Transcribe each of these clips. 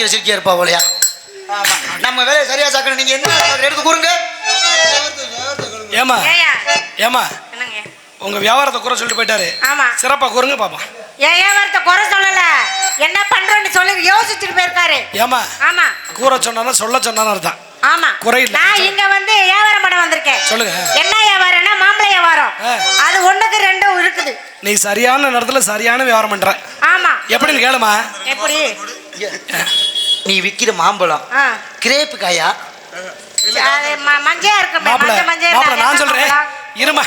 வைக்கிற சிரிக்கியா இருப்பா போலயா? நம்ம வேலையை சரியா சாக்கணும். நீங்க என்ன எடுத்து கூறுங்க. ஏமா ஏமா உங்க வியாபாரத்தை குறை சொல்லிட்டு போயிட்டாரு. ஆமா. சிறப்பா கூறுங்க பாப்பா. ஏன் வியாபாரத்தை குறை சொல்லல? என்ன பண்றோம்னு சொல்லி யோசிச்சுட்டு போயிருக்காரு. ஏமா ஆமா. கூற சொன்னா சொல்ல சொன்னான்னு அர்த்தம். ஆமா. குறை இல்ல. நான் இங்க வந்து வியாபாரம் பண்ண வந்திருக்கேன். சொல்லுங்க. என்ன வியாபாரம்னா மாம்பழ வியாபாரம். அது ஒண்ணுக்கு ரெண்டும் இருக்குது. நீ சரியான நேரத்துல சரியான வியாபாரம் பண்ற. ஆமா. எப்படின்னு கேளுமா. எப்படி? நீ விக்கிற மாம்பழம். கிரேப்பு காயா? அது ம- மஞ்சையா இருக்குமே மாப்பிள மஞ்சள் மஞ்சள் மாப்பிள நான் சொல்றேன். மாம்பழம்? இருமா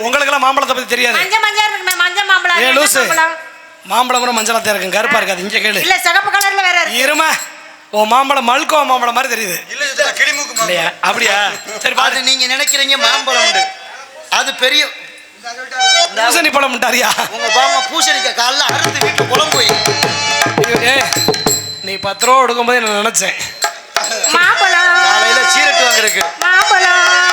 உங்களுக்கு எல்லாம் மாம்பழத்தை பத்தி தெரியாது. மஞ்சள் இருக்குமே மஞ்சள் மாம்பழம் ஏ லூசு. மாம்பழம்? கூட மஞ்சளா இருக்கும் கருப்பா இருக்காது இங்க கேளு. இல்ல சிகப்பு கலர்ல வேற இருக்கு. இருமா உன் மாம்பழம் மல்கோ மாம்பழம் மாதிரி தெரியுது. இல்லையா? அப்படியா? சரி பாரு. நீங்க நினைக்கிறீங்க மாம்பழம் உண்டு. அது பெரிய இந்த பூசணி பழம் முட்டாரியா உங்க பாமா பூசணிக்காய் காலைல அறுத்து வீட்டு குழம்பு போய் ஏ நீ பத்து ரூபா கொடுக்கும்போது நான் நினைச்சேன். காலையில சீரட்டு வாங்குறதுக்கு மாம்பழம்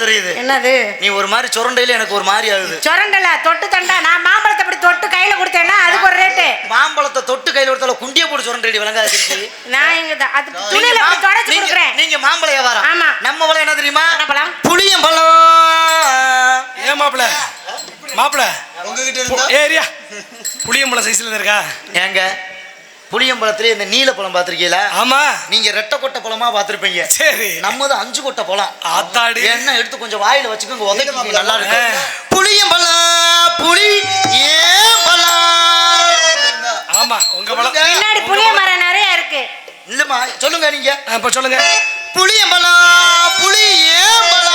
தெரியுது. என்னது? நீ ஒரு மாதிரி சுரண்டையில எனக்கு ஒரு மாதிரி ஆகுது. சொரண்டல தொட்டு தண்டா. நான் மாம்பழத்தை இப்படி தொட்டு கையில கொடுத்தேன்னா அதுக்கு ஒரு ரேட்டு. மாம்பழத்தை தொட்டு கையில கொடுத்தால குண்டிய போட்டு சுரண்டை விளங்காது நான் இங்க தான் அது துணியில இப்படி தொடச்சு நீங்க- கொடுக்குறேன். நீங்க மாம்பழ வியாபாரம். ஆமா. நம்ம பழம் என்ன தெரியுமா? பழம்? புளியம் பழம். ஏன் மாப்பிள? மாப்பிள? உங்ககிட்ட ஏரியா. புளியம்பழம் சைஸ்ல இருக்கா? ஏங்க? புளியம்பழத்துல இந்த நீல பழம் பாத்திருக்கீங்களா ஆமா. நீங்க ரெட்டை கொட்டை பழமா பாத்திருப்பீங்க சரி. நம்மது அஞ்சு கொட்டை பழம். ஆத்தாடி. என்ன எடுத்து கொஞ்சம் வாயில வச்சுக்கோங்க உதைக்கு நல்லா இருக்கு. புளியம்பழம் புளி ஏன் பழம் ஆமா உங்க பழம். பின்னாடி புளிய மரம் நிறைய இருக்கு. இல்லம்மா சொல்லுங்க நீங்க. இப்ப சொல்லுங்க. புளியம்பழம் புளி ஏன் பழம்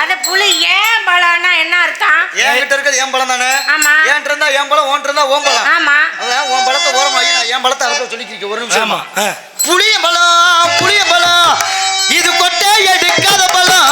அது புளி ஏன் பழம்னா என்ன அர்த்தம்? என்கிட்ட இருக்கிறது என் பழம் தானே? ஆமா. ஏன் இருந்தா என் பழம் ஓன் இருந்தா ஓன் பழம்? ஆமா. அதான் உன் பழத்தை ஓரமாகி நான் என் பழத்தை அடுத்த சொல்லிக்கிறேன் ஒரு நிமிஷம். ஆமா. புளிய பழம் புளிய பழம் இது கொட்டை எடுக்காத பழம்.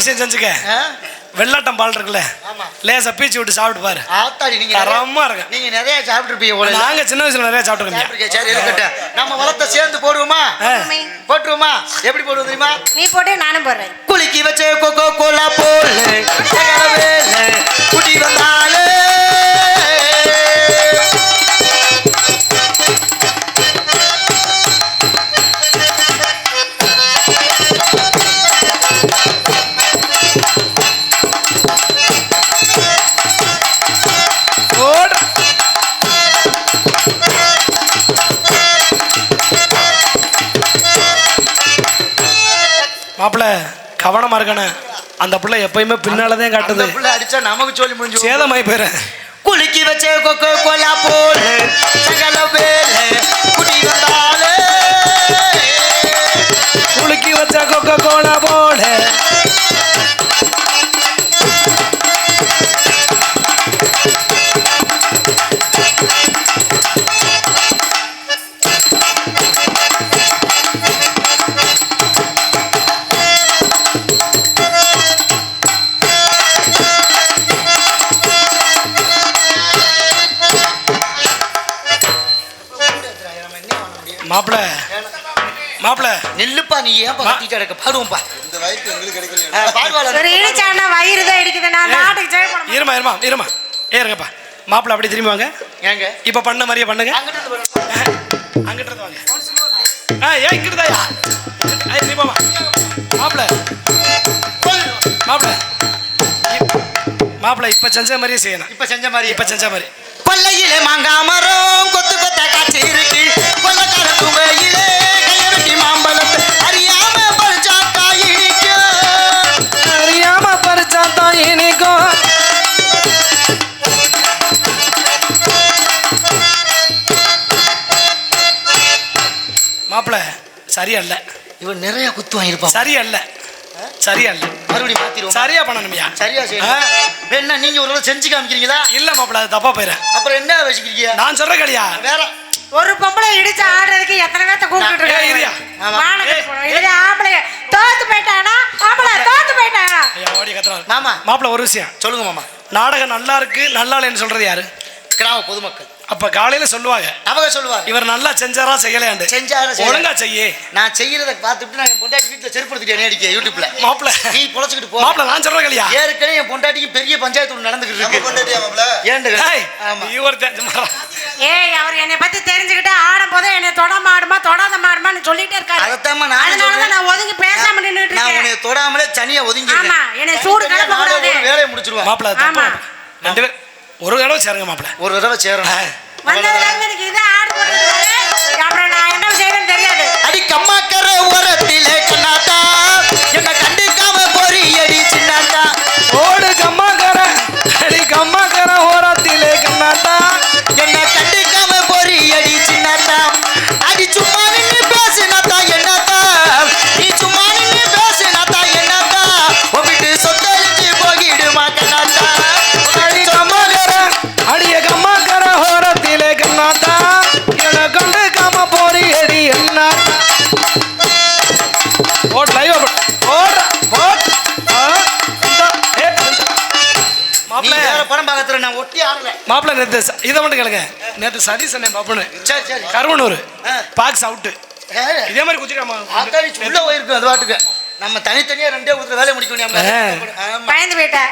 விஷயம் செஞ்சுக்க? வெள்ளாட்டம் பால் இருக்குல்ல? லேசா பீச்சு விட்டு சாப்பிட்டு பாரு. ஆத்தாடி நீங்க தரமா இருக்கு. நீங்க நிறைய சாப்பிட்டுருப்பீங்க நாங்க சின்ன வயசுல நிறைய சாப்பிட்டுருக்கோம். சரி இருக்கட்டும். நம்ம வளத்தை சேர்ந்து போடுவோமா. போட்டுருவோமா? எப்படி போடுவோம் தெரியுமா? நீ போட்டு நானும் போடுறேன். குலுக்கி வச்ச கொக்கோ கோலா போல குடி வந்தாலே மாப்பிள கவனமா இருக்கணும். அந்த பிள்ளை எப்பயுமே பின்னாலதான் அந்த காட்டுது. புள்ள அடிச்சா நமக்கு சொல்லி முடிஞ்சு சேதமாய் போயிரு குலுக்கி வச்ச கொக்கோ கோலா போல சகல வேலை. நீ ஏன்பா மா- கத்திட்டு கிடக்க பாடுவோம்ப்பா இந்த வாய்ப்பு எங்களுக்கு கிடைக்கல. பாடுவாள ஒரு இடிச்சானா வயிறு தான் இடிக்குது. நான் நாட்டுக்கு ஜெய பண்ண இருமா இருமா இருமா. ஏறுங்கப்பா மாப்பிள அப்படி திரும்பி வாங்க. ஏங்க? இப்ப பண்ண மாதிரியே பண்ணுங்க. அங்கிட்டு இருந்து பாருங்க. அங்கிட்டு இருந்து வாங்க. ஆ ஏன் இங்கிட்டு தாயா. ஐய் நீ போமா மாப்பிள மாப்பிள மாப்பிள இப்ப செஞ்ச மாதிரியே செய்யணும். இப்ப செஞ்ச மாதிரி இப்ப செஞ்ச மாதிரி. கொல்லையிலே மாங்காய் மரம் கொத்து கொத்த காய்ச்சி இருக்கு. கொல்லக்கார துவையிலே கைய வெட்டி சரியல்ல. இவன் நிறைய குத்து வாங்கியிருப்பான். சரியல்ல. சரியல்ல. மறுபடியும் மாத்திருவோம் சரியா பண்ணணும்யா. சரியா செய்யணும். என்ன நீங்க ஒரு தடவை செஞ்சு காமிக்கிறீங்களா? இல்ல மாப்பிள அது தப்பா போயிரு அப்புறம் என்ன வச்சுக்கிறீங்க? நான் சொல்ற கலியா வேற. ஒரு பொம்பளை இடிச்சு ஆடுறதுக்கு எத்தனை பேத்த கூப்பிட்டு. இருக்காங்க? ஆம்பளை தோத்து போயிட்டானா? ஆம்பளை தோத்து போயிட்டானா ஐயா ஓடி கத்துறாரு. மாமா. மாப்பிள ஒரு விஷயம். சொல்லுங்க மாமா. நாடகம் நல்லா இருக்கு நல்லா இல்லைன்னு சொல்றது யாரு? கிராம பொதுமக்கள். அப்ப காலையில சொல்லுவாங்க அவங்க சொல்லுவாங்க. இவர் நல்லா செஞ்சாரா செய்யலையாண்டு. செஞ்சாரா? ஒழுங்கா செய்யு. நான் செய்யறத பார்த்துட்டு நான் பொண்டாட்டி வீட்டுல செருப்படுத்திட்டேன் அடிக்க யூடியூப்ல. மாப்பிள நீ பொழைச்சிக்கிட்டு போ. மாப்பிள நான் சொல்ற கலியா ஏற்கனவே என் பொண்டாட்டிக்கு பெரிய பஞ்சாயத்து ஒண்ணு நடந்துகிட்டு இருக்கு. ஏண்டு சும்மா. ஏய் அவர் என்னை பத்தி தெரிஞ்சுக்கிட்டு ஆடும் போதே என்னை தொட மாடுமா தொடாத மாடுமான்னு சொல்லிட்டே இருக்காரு. அதத்தாம்மா நான் சொல்றேன். நான் ஒதுங்கி பேசாம நின்னுட்டு நான் உன்னை இருக்கேன் தொடாமலே தனியா ஒதுங்கி ஆமா, என்னை சூடு கிளப்ப கூடாது. வேலையை முடிச்சிருவான். மாப்பிள ஆமா. ரெண்டு பேர் ஒரு தடவை சேருங்க மாப்பிள. ஒரு தடவை சேரணும். வந்ததுல இருந்து நீ மாப்பிள வேற படம் பார்க்கறதுல நான் ஒட்டி ஆடல மாப்பிள நேத்து ச- இதை மட்டும் கேளுங்க. நேத்து சதீஷ் அண்ணன் பாப்புன்னு சரி சரி. கருவனூர். பாக்ஸ் அவுட்டு இதே மாதிரி குச்சிக்காமா உள்ள போயிருக்கு அது பாட்டுக்கு. நம்ம தனித்தனியா ரெண்டே ஊத்துல வேலையை முடிக்க முடியாம போயிட்டேன் பயந்து போயிட்டேன்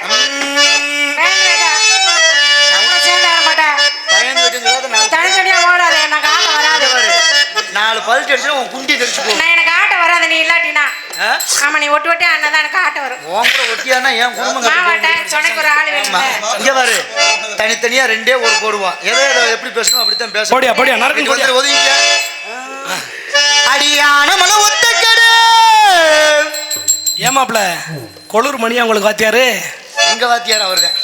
நான் தனித்தனியா ஓடாது எனக்கு ஆட்ட வராது நாலு அடிச்சு உன் குண்டி தெரிச்சு போ நான் எனக்கு ஆட்ட வராது நீ இல்லாட்டினா? ஆமா நீ ஒட்டு ஒட்டி அண்ணன் தான் எனக்கு ஆட்ட வரும். உன் கூட ஒட்டியானா என் குடும்பம் ஒரு ஆள் ஆமா. வேணும் இங்க பாரு. தனித்தனியா ரெண்டே ஒரு போடுவான். எதை எதை எப்படி பேசணும் அப்படித்தான் பேசணும். போடியா போடியா போடியா வந்து ஒதுங்கிக்க. அடியான மன ஒத்தக்கடு. ஏமாப்ல கொளூர் மணியா உங்களுக்கு வாத்தியாரு? எங்க வாத்தியார் அவர்தான்.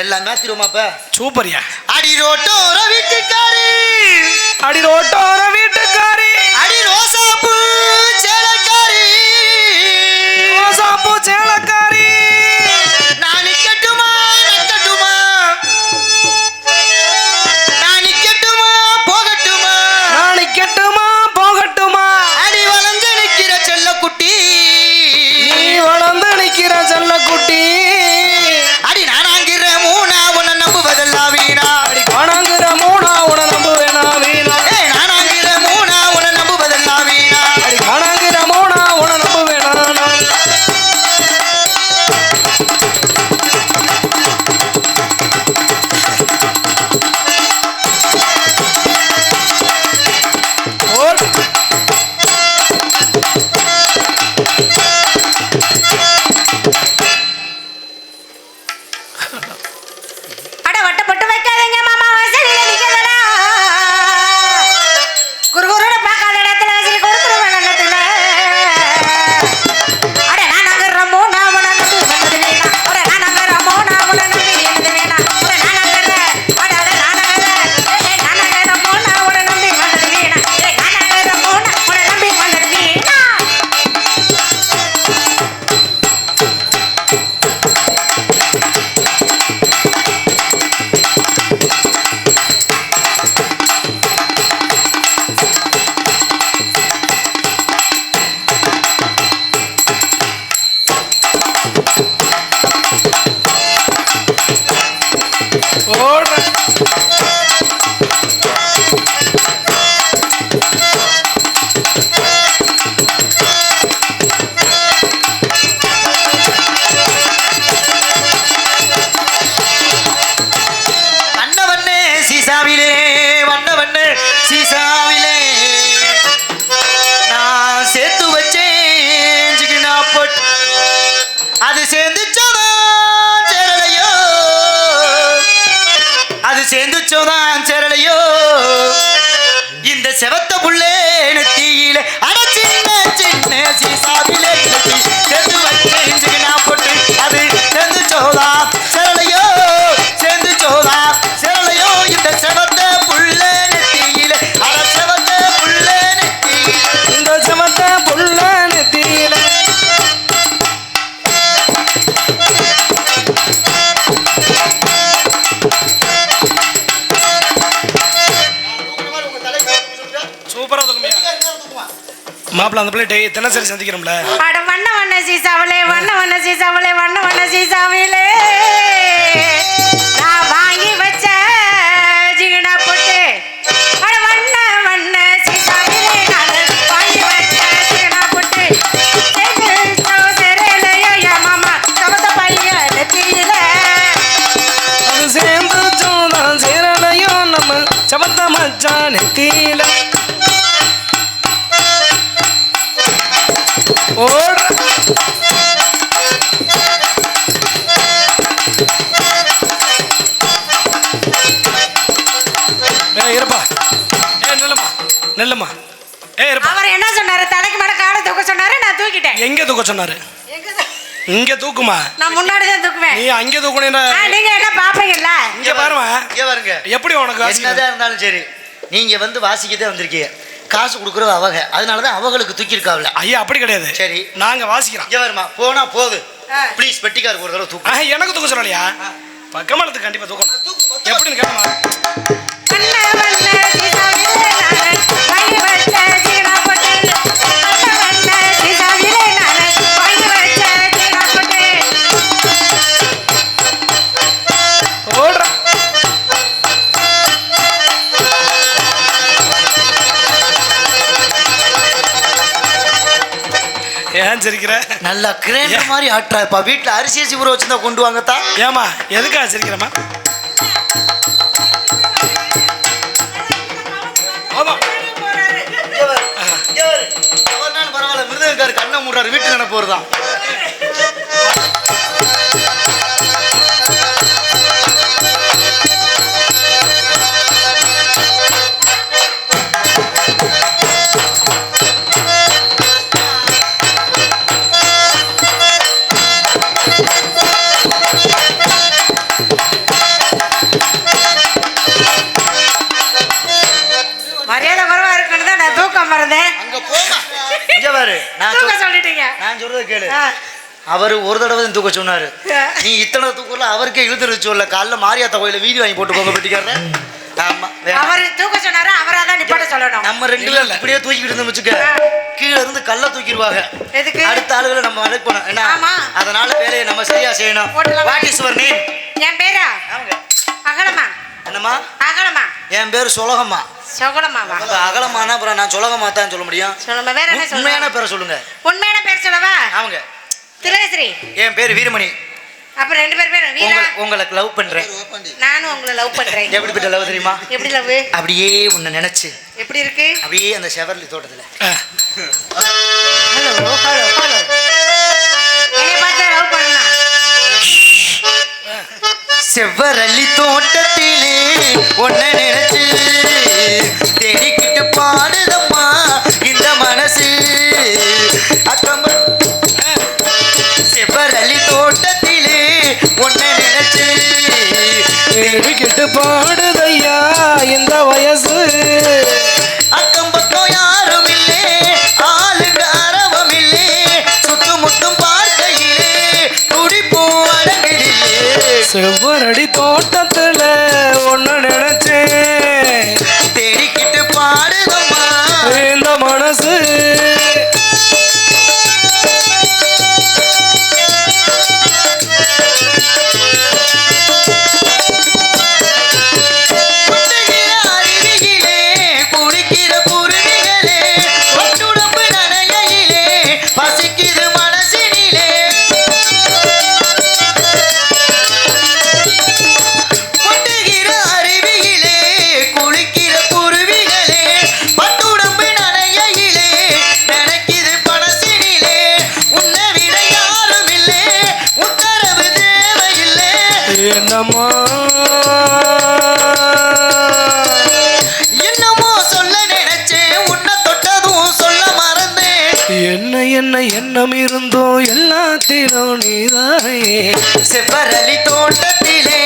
எல்லாம் மாத்திருவோமாப்ப. சூப்பர்யா. அடி ரோட்டோர வீட்டுக்காரி. அடி ரோட்டோர வீட்டுக்காரி. அடி ரோசாப்பூ சேலக்காரி. ரோசாப்பூ சேலக்காரி. சூப்பரா தூக்குமியா மாப்பிள்ள அந்த பிள்ளை டெய் தினசரி சந்திக்கிறோம்ல. அட வண்ண வண்ண சீசாவிலே வண்ண வண்ண சீசாவிலே வண்ண வண்ண சீசாவிலே. நான் வாங்கி வச்ச ஜிகினா போட்டு. அட வண்ண வண்ண சீசாவிலே நான் வாங்கி வச்ச ஜிகினா போட்டு. சேர்ந்து சோதான் சேரலையோ நம்ம சமத்த மச்சான் நெத்தியில. நில்லுமா. ஏய் இருப்பா. அவர் என்ன சொன்னாரு? தலைக்கு மேல காலை தூக்க சொன்னாரு நான் தூக்கிட்டேன். எங்க தூக்க சொன்னாரு? இங்க தூக்குமா? நான் முன்னாடி தான் தூக்குவேன். நீ அங்க தூக்கணும் நீங்க என்ன பாப்பீங்கல்ல? இங்க பாருமா. இங்க பாருங்க. எப்படி உனக்கு? என்னதான் இருந்தாலும் சரி நீங்க வந்து வாசிக்கதே வந்திருக்கீங்க. காசு கொடுக்குறது அவங்க அதனாலதான் அவங்களுக்கு தூக்கியிருக்காவில்ல ஐயா அப்படி கிடையாது. சரி. நாங்க வாசிக்கிறோம். இங்க வருமா போனா போகுது ஆ. ப்ளீஸ் பெட்டிக்காருக்கு ஒரு தடவை தூக்கு. எனக்கு தூக்க சொல்லலையா பக்கமானது கண்டிப்பா தூக்கணும். எப்படின்னு கேட்டமா ஏன் சிரிக்கிற? நல்லா கிரைண்டர் மாதிரி ஆட்டுறா இப்ப. வீட்டுல அரிசி அரிசி ஊற வச்சிருந்தா கொண்டு வாங்கத்தா? ஏமா எதுக்கா சிரிக்கிறமா பரவாயில்ல மிருதங்காரு கண்ணை மூடுறாரு வீட்டு நினைப்பு வருதான் அவரு ஒரு தடவை தான் தூக்க சொன்னாரு. நீ இத்தனை தூக்கல அவருக்கே இழுத்துருச்சு சொல்ல காலைல மாரியாத்தா கோயில வீதி வாங்கி போட்டு போங்க பெட்டிக்காரன் ஆமா. அவர் தூக்க சொன்னாரு? அவரா தான் நிப்பாட்ட சொல்லணும். நம்ம ரெண்டு பேரும். இப்படியே தூக்கிட்டு இருந்தோம் வச்சுக்க கீழே இருந்து கல்ல தூக்கிடுவாங்க. எதுக்கு? அடுத்த ஆளுகளை நம்ம அழைக்கணும் என்ன? ஆமா. அதனால வேலையை நம்ம சரியா செய்யணும். வாட் இஸ் யுவர் நேம் என் பேரா? அகலமா? என்னம்மா? அகலமா? என் பேர் சுலகம்மா. சொகலமாவா? அகலமானா அப்புறம் நான் சுலகமா தான் சொல்ல முடியும். வேற என்ன உண்மையான பேரை சொல்லுங்க. உண்மையான பேர் சொல்லவா? அவங்க திலேஸ்ரீ என் பேர் வீரமணி. அப்ப ரெண்டு பேர் பேரும் வீரா. உங்களை உங்களுக்கு லவ் பண்றேன். நானும் உங்களை லவ் பண்றேன். எப்படிப்பட்ட லவ் தெரியுமா? எப்படி லவ் அப்படியே உன்னை நினைச்சு. எப்படி இருக்கு? அப்படியே அந்த செவர்லி தோட்டத்துல. ஹலோ ஹலோ ஹலோ என்னை பார்த்து லவ் பண்ணலாம். செவ்வரளி தோட்டத்திலே ஒன்ன நினைச்சு தேடிக்கிட்டு பாடுதம்மா இந்த மனசு. அக்கம் ஒன்ன நினைச்சு தேடிக்கிட்டு பாடுதையா இந்த வயசு? அக்கம் பக்கம் யாரும் இல்லே ஆளுங்க அரவம் இல்லே சுத்து முத்தும் பார்க்கையிலே துடிப்பும் அடங்கிடிலே செவ்வரடி தோட்டத்துல என்னமா? என்னமோ சொல்ல நினைச்சேன். உன்னை தொட்டதும் சொல்ல மறந்தேன். என்ன என்ன எண்ணம் இருந்தோ எல்லாத்திலும் நீதானே. செவ்வரளி தோட்டத்திலே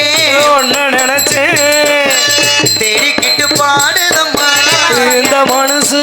ஒன்னு நினைச்சேன். தேடிக்கிட்டு பாடுதம் இந்த மனசு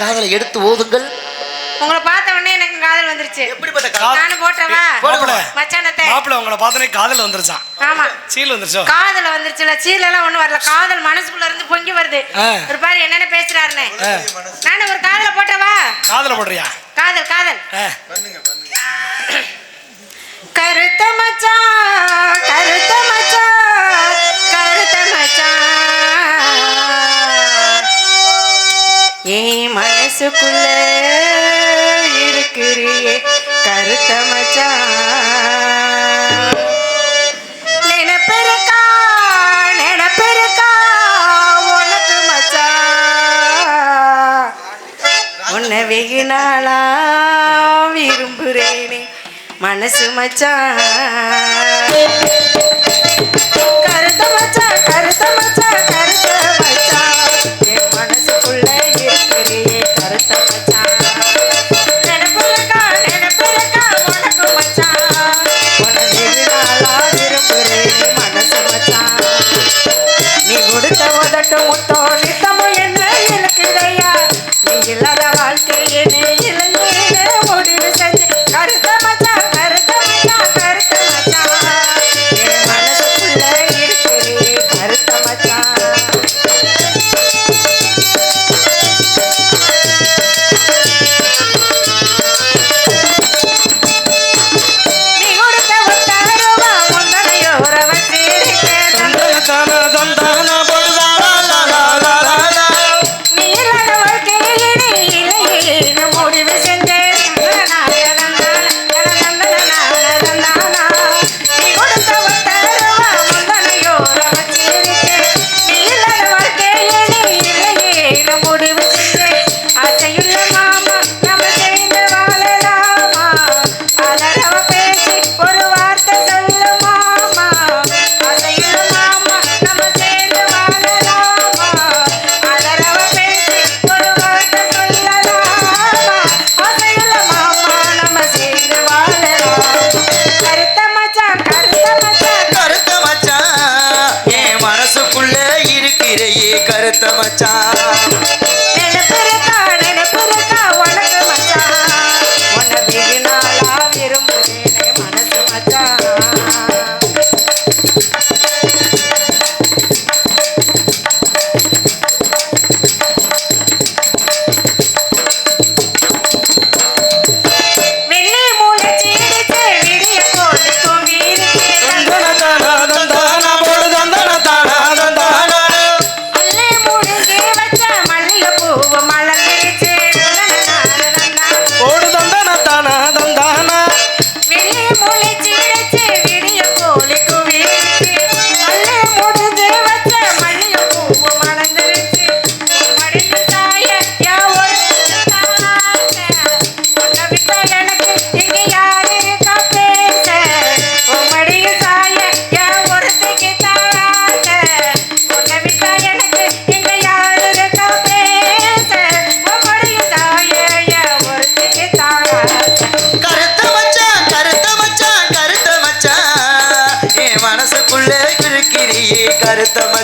காதல எடுத்து ஓதுங்கள். உங்களை பார்த்த உடனே எனக்கு காதல் வந்துருச்சு. எப்படிப்பட்ட காதல்? நான் போட்டவா போடல மச்சானத்தை. மாப்பிள உங்களை பார்த்தனே காதல் வந்துருச்சாம். ஆமா. சீல் வந்துருச்சோ? காதல் வந்துருச்சுல சீல் எல்லாம் ஒண்ணு வரல. காதல் மனசுக்குள்ள இருந்து பொங்கி வருது. ஒரு பாரு என்னென்ன பேசுறாருன்னு. நான் ஒரு காதல போட்டவா? காதல போடுறியா? காதல் காதல். கருத்த மச்சா கருத்த மச்சான் கருத்த மச்சா ஏ மனசுக்குள்ள இருக்கிறியே கருத்த மச்சான் நினப்பெருக்கா நினப்பெருக்கா உனக்கு மச்சான் உன்னை வெகு நாளா மனசு மச்சா? கருத்த மச்சான் கருத்த மச்சான்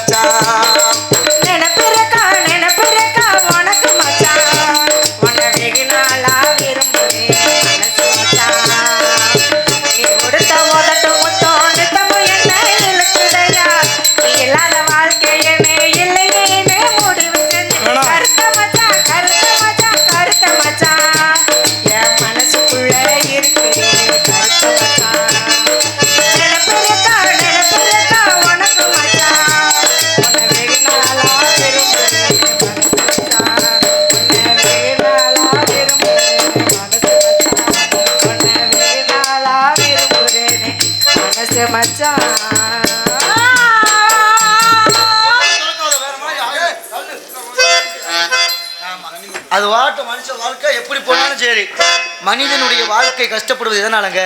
time. மனுஷன் வாழ்க்கை எப்படி போனாலும் சரி. மனிதனுடைய வாழ்க்கை கஷ்டப்படுவது எதனாலங்க?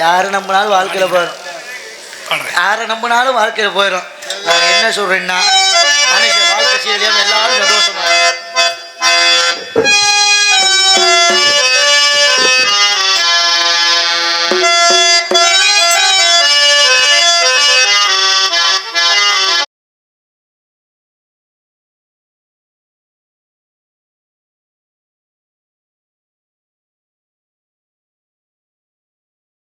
யாரு நம்பினாலும் வாழ்க்கையில போயிடும் யாரை நம்பினாலும் வாழ்க்கையில போயிடும் நான் என்ன சொல்றேன்னா மனுஷன் வாழ்க்கை செய்யலையாம எல்லாரும் சந்தோஷமா